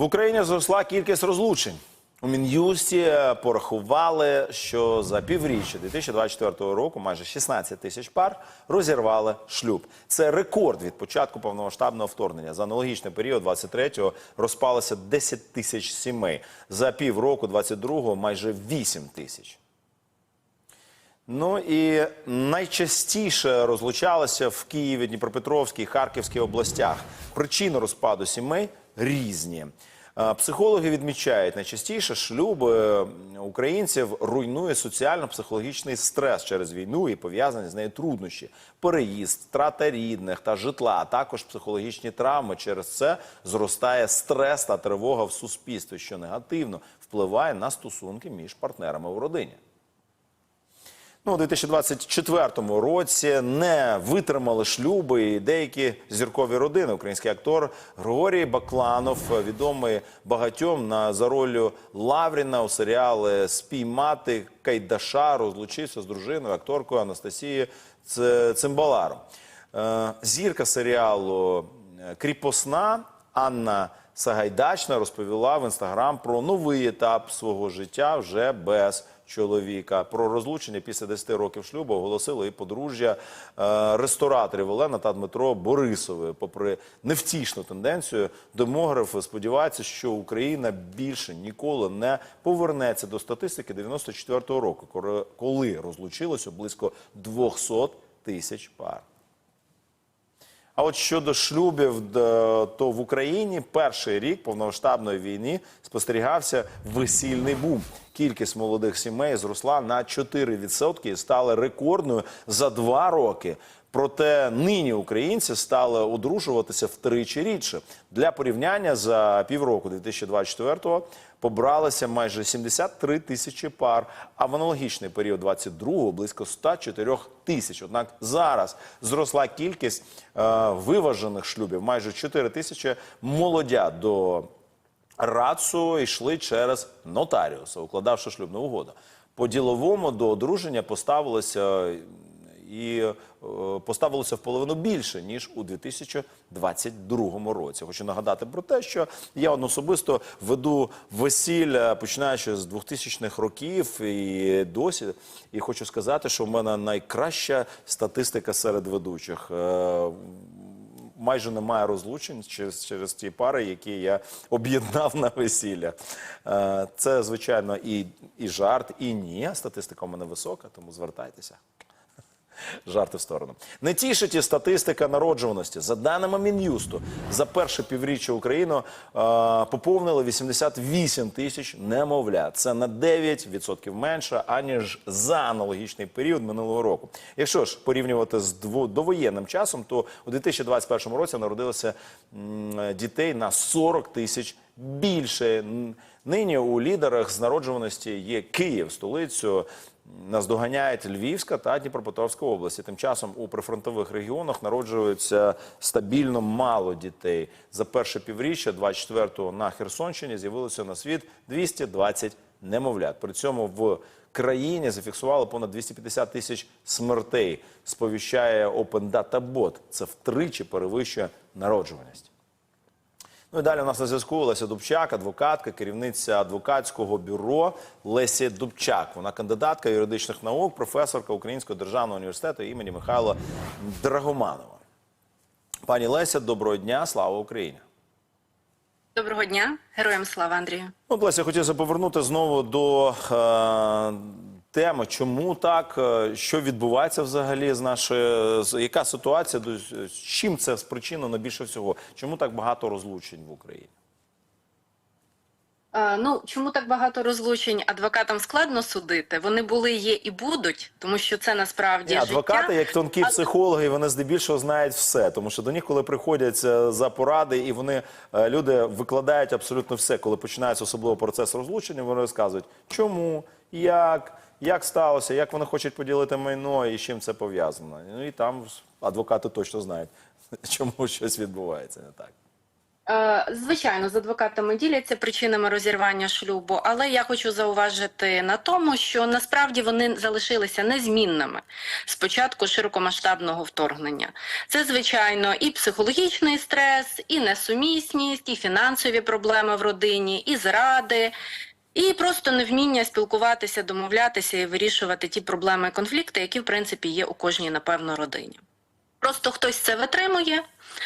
В Україні зросла кількість розлучень. У Мін'юсті порахували, що за півріччя 2024 року майже 16 тисяч пар розірвали шлюб. Це рекорд від початку повномасштабного вторгнення. За аналогічний період 23-го розпалося 10 тисяч сімей. За півроку 22-го майже 8 тисяч. Ну і найчастіше розлучалися в Києві, Дніпропетровській, Харківській областях. Причини розпаду сімей різні. Е, Психологи відмічають, найчастіше шлюби українців руйнує соціально-психологічний стрес через війну і пов'язані з нею труднощі, переїзд, втрата рідних та житла, а також психологічні травми. Через це зростає стрес та тривога в суспільстві, що негативно впливає на стосунки між партнерами у родині. Ну, у 2024 році не витримали шлюби і деякі зіркові родини. Український актор Григорій Бакланов, відомий багатьом на за ролью Лавріна у серіали Спіймати Кайдаша, розлучився з дружиною, акторкою Анастасією Цимбаларом. Е, Зірка серіалу е, Кріпосна Анна Сагайдачна розповіла в інстаграм про новий етап свого життя вже без чоловіка. Про розлучення після 10 років шлюбу оголосили і подружжя е, рестораторів Олена та Дмитро Борисови. Попри невтішну тенденцію, демографи сподіваються, що Україна більше ніколи не повернеться до статистики 94-го року, коли розлучилося близько 200 тисяч пар. А от щодо шлюбів, то в Україні перший рік повномасштабної війни спостерігався весільний бум. Кількість молодих сімей зросла на 4% і стала рекордною за два роки. Проте нині українці стали одружуватися втричі рідше. Для порівняння за півроку 2024-го побралося майже 73 тисячі пар, а в аналогічний період 22-го близько 104 тисяч. Однак зараз зросла кількість е, виважених шлюбів. Майже 4 тисячі молодят до Рацу йшли через нотаріуса, укладавши шлюбну угоду. По діловому до одруження поставилося і е, поставилося в половину більше ніж у 2022 році. Хочу нагадати про те, що я особисто веду весілля починаючи з 2000-х років і досі. І хочу сказати, що в мене найкраща статистика серед ведучих. Е, майже немає розлучень через, через ті пари, які я об'єднав на весілля. Е, Це, звичайно, і, і жарт, і ні. Статистика у мене висока, тому звертайтеся. Жарти в сторону. Не тішить і статистика народжуваності. За даними Мін'юсту, за перше півріччя Україну е, поповнили 88 тисяч немовлят. Це на 9% менше, аніж за аналогічний період минулого року. Якщо ж порівнювати з довоєнним часом, то у 2021 році народилося дітей на 40 тисяч більше. Нині у лідерах з народжуваності є Київ, столицю. Нас доганяють Львівська та Дніпропетровська області. Тим часом у прифронтових регіонах народжується стабільно мало дітей. За перше півріччя 24-го на Херсонщині з'явилося на світ 220 немовлят. При цьому в країні зафіксували понад 250 тисяч смертей. Сповіщає Open Data. Це втричі перевищує народжуваність. Ну і далі у нас на зв'язку Леся Дубчак, адвокатка, керівниця адвокатського бюро Лесі Дубчак. Вона кандидатка юридичних наук, професорка Українського державного університету імені Михайла Драгоманова. Пані Леся, доброго дня, слава Україні! Доброго дня, героям слава Андрію. Ну, Леся, хотілося повернути знову до е, теми, чому так, е, що відбувається взагалі з нашою, яка ситуація, з чим це спричинено більше всього? Чому так багато розлучень в Україні? Е, ну чому так багато розлучень адвокатам складно судити? Вони були, є і будуть, тому що це насправді Ні, адвокати, життя. як тонкі А- психологи, вони здебільшого знають все, тому що до них, коли приходять е, за поради, і вони люди викладають абсолютно все. Коли починається особливо процес розлучення, вони розказують, чому, як, як сталося, як вони хочуть поділити майно і з чим це пов'язано. Ну і там адвокати точно знають, чому щось відбувається не так. Е, Звичайно, з адвокатами діляться причинами розірвання шлюбу, але я хочу зауважити на тому, що насправді вони залишилися незмінними з початку широкомасштабного вторгнення. Це, звичайно, і психологічний стрес, і несумісність, і фінансові проблеми в родині, і зради. І просто невміння спілкуватися, домовлятися і вирішувати ті проблеми і конфлікти, які в принципі є у кожній, напевно, родині. Просто хтось це витримує,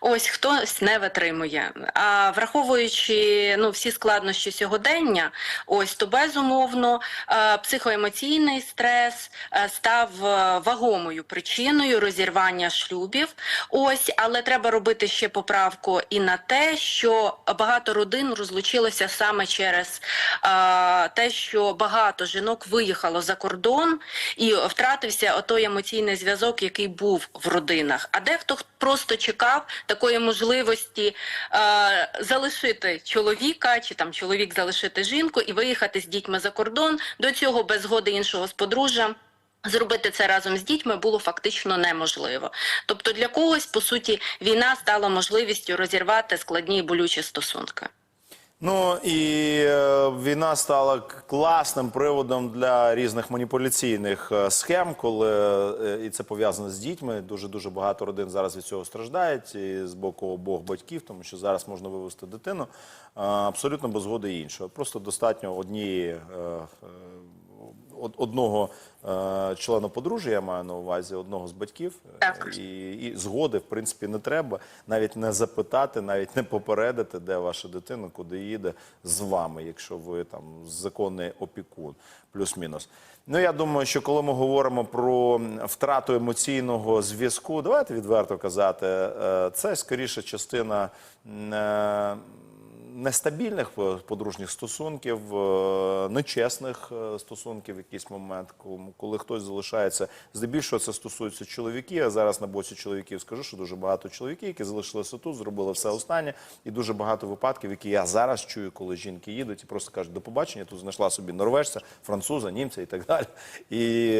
ось хтось не витримує. А враховуючи ну всі складнощі сьогодення, ось то безумовно е, психоемоційний стрес е, став е, вагомою причиною розірвання шлюбів. Ось, але треба робити ще поправку і на те, що багато родин розлучилося саме через е, те, що багато жінок виїхало за кордон і втратився отой емоційний зв'язок, який був в родинах. А дехто просто чекав такої можливості е, залишити чоловіка, чи там чоловік залишити жінку і виїхати з дітьми за кордон. До цього без згоди іншого з подружжя. Зробити це разом з дітьми було фактично неможливо. Тобто для когось, по суті, війна стала можливістю розірвати складні і болючі стосунки. Ну і е, війна стала класним приводом для різних маніпуляційних е, схем, коли е, і це пов'язано з дітьми. Дуже дуже багато родин зараз від цього страждають і з боку обох батьків, тому що зараз можна вивести дитину абсолютно без згоди іншого. Просто достатньо однієї. од- Одного е, члена подружжя я маю на увазі, одного з батьків, Е, і, і згоди, в принципі, не треба навіть не запитати, навіть не попередити, де ваша дитина, куди їде з вами, якщо ви там законний опікун, плюс-мінус. Ну я думаю, що коли ми говоримо про втрату емоційного зв'язку, давайте відверто казати, е, це скоріше частина. Нестабільних е, подружніх стосунків, е, нечесних е, стосунків в якийсь момент, коли хтось залишається. Здебільшого це стосується чоловіків. А зараз на боці чоловіків скажу, що дуже багато чоловіків, які залишилися тут, зробили все останнє, і дуже багато випадків, які я зараз чую, коли жінки їдуть і просто кажуть до побачення. Тут знайшла собі норвежця, француза, німця і так далі. І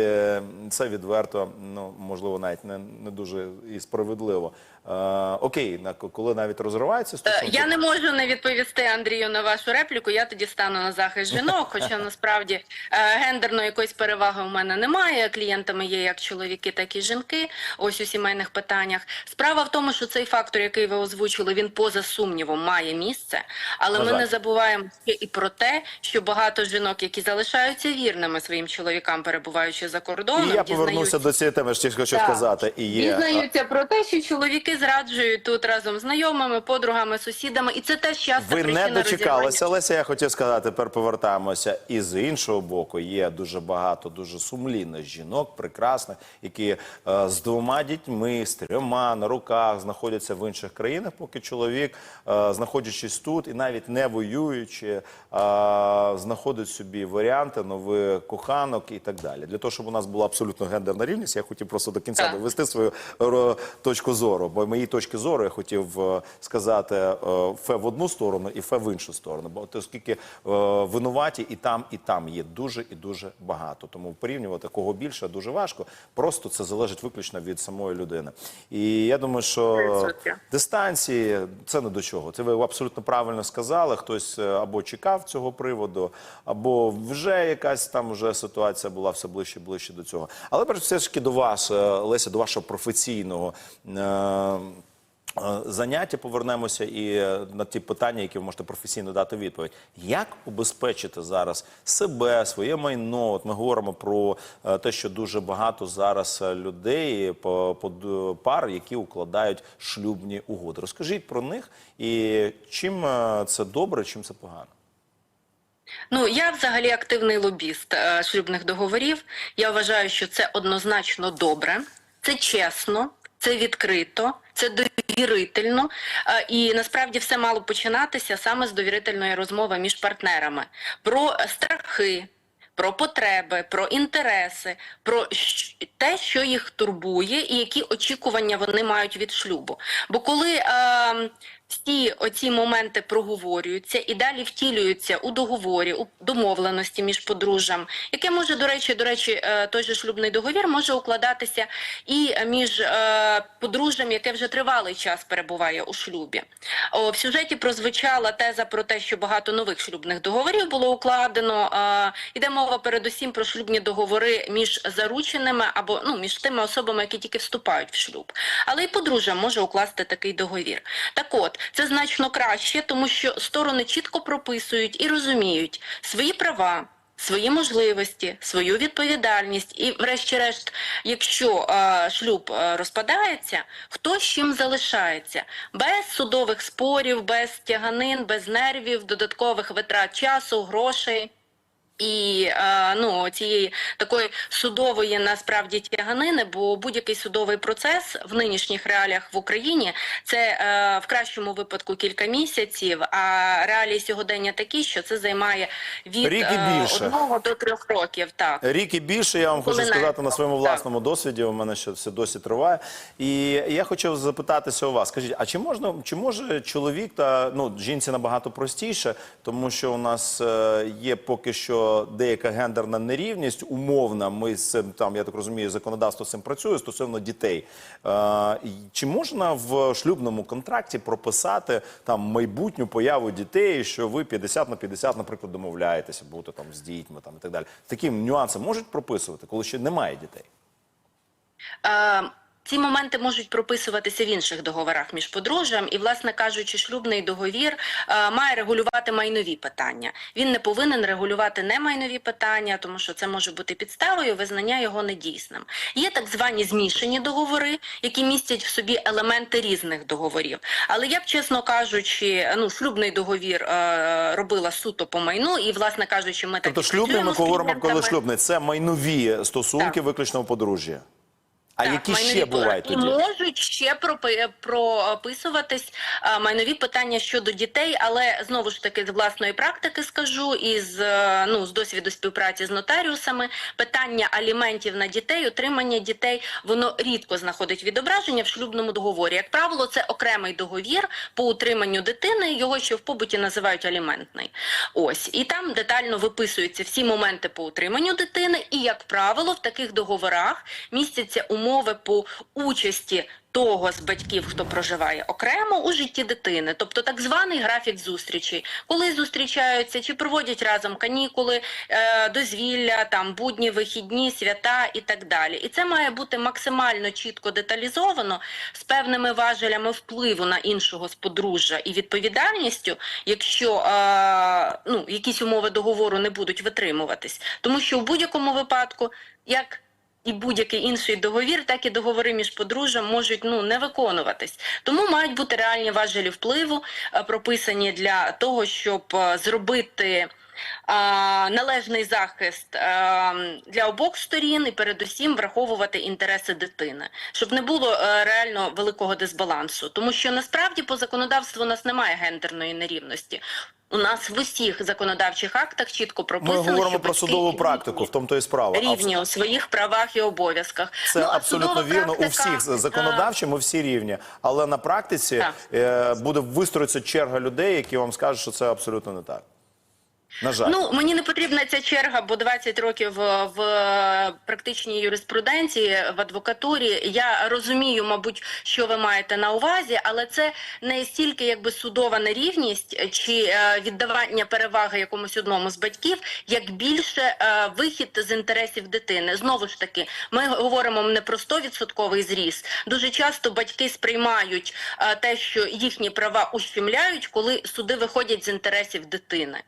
це відверто, ну можливо, навіть не, не дуже і справедливо. Е, окей, на коли навіть розриваються Е, стосунки. Я не можу не відповісти Андрію на вашу репліку. Я тоді стану на захист жінок. Хоча насправді е, гендерної якоїсь переваги у мене немає. Клієнтами є як чоловіки, так і жінки. Ось у сімейних питаннях. Справа в тому, що цей фактор, який ви озвучили, він поза сумнівом має місце. Але На ми не забуваємо ще і про те, що багато жінок, які залишаються вірними своїм чоловікам, перебуваючи за кордоном, І я повернуся до цієї теми, що хочу Так. сказати. І є Дізнаються про те, що чоловіки зраджують тут разом з знайомими, подругами, сусідами, і це теж часто ви не дочекалися. Леся. Я хотів сказати, тепер повертаємося. І з іншого боку, є дуже багато дуже сумлінних жінок, прекрасних, які е, з двома дітьми, з трьома на руках знаходяться в інших країнах, поки чоловік, е, знаходячись тут і навіть не воюючи, е, знаходить собі варіанти нових коханок і так далі. Для того, щоб у нас була абсолютно гендерна рівність, я хотів просто до кінця довести свою е, точку зору. Бо моєї точки зору я хотів е, сказати е, фе в одну сторону і фе в іншу сторону. Бо оскільки е, винуваті і там, і там є дуже і дуже багато. Тому порівнювати кого більше дуже важко. Просто це залежить виключно від самої людини. І я думаю, що дистанції це не до чого. Це ви абсолютно правильно сказали. Хтось або чекав цього приводу, або вже якась там вже ситуація була все ближче і ближче до цього. Але перш все ж таки до вас, Леся, до вашого професійного. Е, е, Заняття повернемося і е, на ті питання, які ви можете професійно дати відповідь. Як убезпечити зараз себе, своє майно? От ми говоримо про те, що дуже багато зараз людей, по- пар, які укладають шлюбні угоди. Розкажіть про них і чим це добре, чим це погано. Ну я взагалі активний лобіст шлюбних договорів. Я вважаю, що це однозначно добре, це чесно, це відкрито, це довірительно. І насправді все мало починатися саме з довірительної розмови між партнерами про страхи. Про потреби, про інтереси, про те, що їх турбує, і які очікування вони мають від шлюбу. Бо коли е, всі оці моменти проговорюються і далі втілюються у договорі, у домовленості між подружжям, яке може, до речі, до речі, е, той же шлюбний договір може укладатися і між е, подружжям, яке вже тривалий час перебуває у шлюбі. В сюжеті прозвучала теза про те, що багато нових шлюбних договорів було укладено. Е, Іде мова передусім про шлюбні договори між зарученими або ну між тими особами, які тільки вступають в шлюб. Але і подружжя може укласти такий договір. Так от, це значно краще, тому що сторони чітко прописують і розуміють свої права. Свої можливості, свою відповідальність, і, врешті-решт, якщо е, шлюб е, розпадається, хто з чим залишається без судових спорів, без тяганин, без нервів, додаткових витрат часу, грошей. І е, ну цієї такої судової насправді тяганини, бо будь-який судовий процес в нинішніх реаліях в Україні це е, в кращому випадку кілька місяців. А реалії сьогодення такі, що це займає від Рік і е, більше. одного до трьох років. Так Рік і більше я вам хочу Поминається. сказати на своєму Так. власному досвіді. У мене ще це досі триває. І я хочу запитатися у вас. Скажіть, а чи можна чи може чоловік та ну жінці набагато простіше, тому що у нас є поки що деяка гендерна нерівність, умовна. Ми з цим там, я так розумію, законодавство з цим працює стосовно дітей. Е, чи можна в шлюбному контракті прописати там майбутню появу дітей, що ви 50 на 50, наприклад, домовляєтеся бути там з дітьми там і так далі? Такі нюанси можуть прописувати, коли ще немає дітей. Е, ці моменти можуть прописуватися в інших договорах між подружжям, і, власне кажучи, шлюбний договір е, має регулювати майнові питання. Він не повинен регулювати немайнові питання, тому що це може бути підставою визнання його недійсним. Є так звані змішані договори, які містять в собі елементи різних договорів. Але я б, чесно кажучи, ну шлюбний договір е, робила суто по майну, і, власне кажучи, ми так Тобто і шлюбний, ми говоримо, коли шлюбний, це майнові стосунки Так. виключно в подружжя. А Так, які ще бувають тоді? можуть ще прописуватись майнові питання щодо дітей, але знову ж таки з власної практики скажу і з е, ну з досвіду співпраці з нотаріусами питання аліментів на дітей, отримання дітей, воно рідко знаходить відображення в шлюбному договорі. Як правило, це окремий договір по утриманню дитини. Його ще в побуті називають аліментний. Ось і там детально виписуються всі моменти по утриманню дитини, і як правило, в таких договорах містяться умови по участі того з батьків, хто проживає окремо у житті дитини, тобто так званий графік зустрічей, коли зустрічаються чи проводять разом канікули, е, дозвілля, там будні, вихідні, свята і так далі. І це має бути максимально чітко деталізовано з певними важелями впливу на іншого з подружжя і відповідальністю, якщо е, ну, якісь умови договору не будуть витримуватись, тому що в будь-якому випадку, як і будь-який інший договір, так і договори між подружжям можуть ну не виконуватись. Тому мають бути реальні важелі впливу, е, прописані для того, щоб е, зробити. Належний захист для обох сторін і передусім враховувати інтереси дитини, щоб не було е, реально великого дисбалансу, тому що насправді по законодавству у нас немає гендерної нерівності. У нас в усіх законодавчих актах чітко Ми говоримо що про судову рівні практику, в тому то і справа. рівні у своїх правах і обов'язках. Це Ну, абсолютно вірно. У всіх е, законодавчі ми всі рівні. Але на практиці Так. е, буде вистроїться черга людей, які вам скажуть, що це абсолютно не так. На жаль. Ну мені не потрібна ця черга, бо 20 років е, в е, практичній юриспруденції в адвокатурі. Я розумію, мабуть, що ви маєте на увазі, але це не стільки якби судова нерівність чи е, віддавання переваги якомусь одному з батьків, як більше вихід з інтересів дитини. Знову ж таки, ми говоримо не про 100% зріст. Дуже часто батьки сприймають те, що їхні права ущемляють, коли суди виходять з інтересів дитини.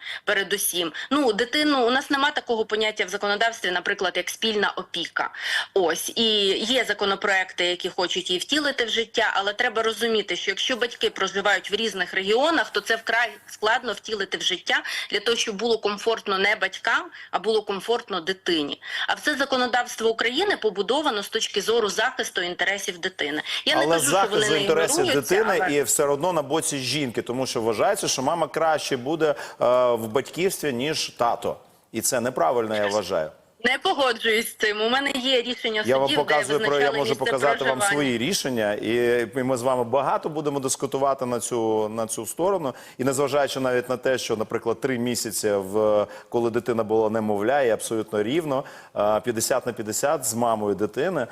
Передусім, ну дитину у нас нема такого поняття в законодавстві, наприклад, як спільна опіка. Ось і є законопроекти, які хочуть її втілити в життя, але треба розуміти, що якщо батьки проживають в різних регіонах, то це вкрай складно втілити в життя для того, щоб було комфортно не батькам, а було комфортно дитині. А все законодавство України побудовано з точки зору захисту інтересів дитини. Я не але кажу, що захист вони не інтересів дитини але... і все одно на боці жінки, тому що вважається, що мама краще буде е, в батьківстві ніж тато, і це неправильно, я вважаю. Не погоджуюсь з цим. У мене є рішення Я вам показую де про я можу показати вам свої рішення, і і ми з вами багато будемо дискутувати на цю на цю сторону. І незважаючи навіть на те, що, наприклад, три місяці в коли дитина була немовля, і абсолютно рівно е, 50 на 50 з мамою дитини е,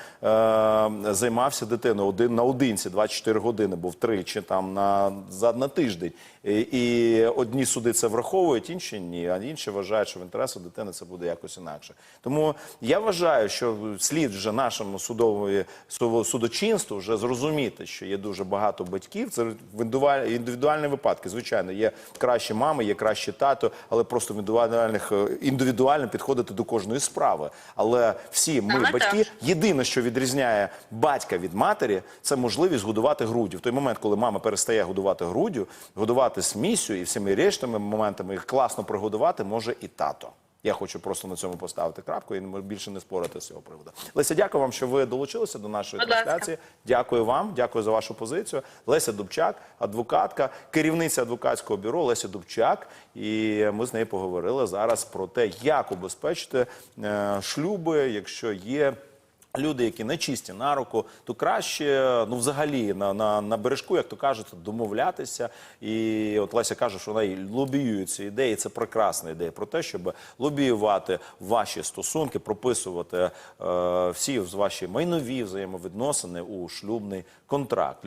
займався дитиною один наодинці, 24 години, був тричі там на за на тиждень. І, одні суди це враховують, інші ні. А інші вважають, що в інтересах дитини це буде якось інакше. Тому я вважаю, що слід вже нашому судової су- судочинству вже зрозуміти, що є дуже багато батьків. Це індивідуальні випадки. Звичайно, є кращі мами, є кращі тато, але просто в індивідуальних індивідуально підходити до кожної справи. Але всі ми, батьки, так. Єдине, що відрізняє батька від матері, це можливість годувати груддю. В той момент, коли мама перестає годувати груддю, годувати смісю і всіми рештами моментами їх класно прогодувати може і тато. Я хочу просто на цьому поставити крапку і більше не спорити з цього приводу. Леся, дякую вам, що ви долучилися до нашої Будь ласка. трансляції. Дякую вам, дякую за вашу позицію. Леся Дубчак, адвокатка, керівниця адвокатського бюро Леся Дубчак. І ми з нею поговорили зараз про те, як убезпечити е, шлюби, якщо є. Люди, які не чисті на руку, то краще, ну взагалі на, на, на бережку, як то кажуть, домовлятися. І от Леся каже, що вона лобіює ці ідеї. Це прекрасна ідея про те, щоб лобіювати ваші стосунки, прописувати е, всі ваші майнові взаємовідносини у шлюбний контракт.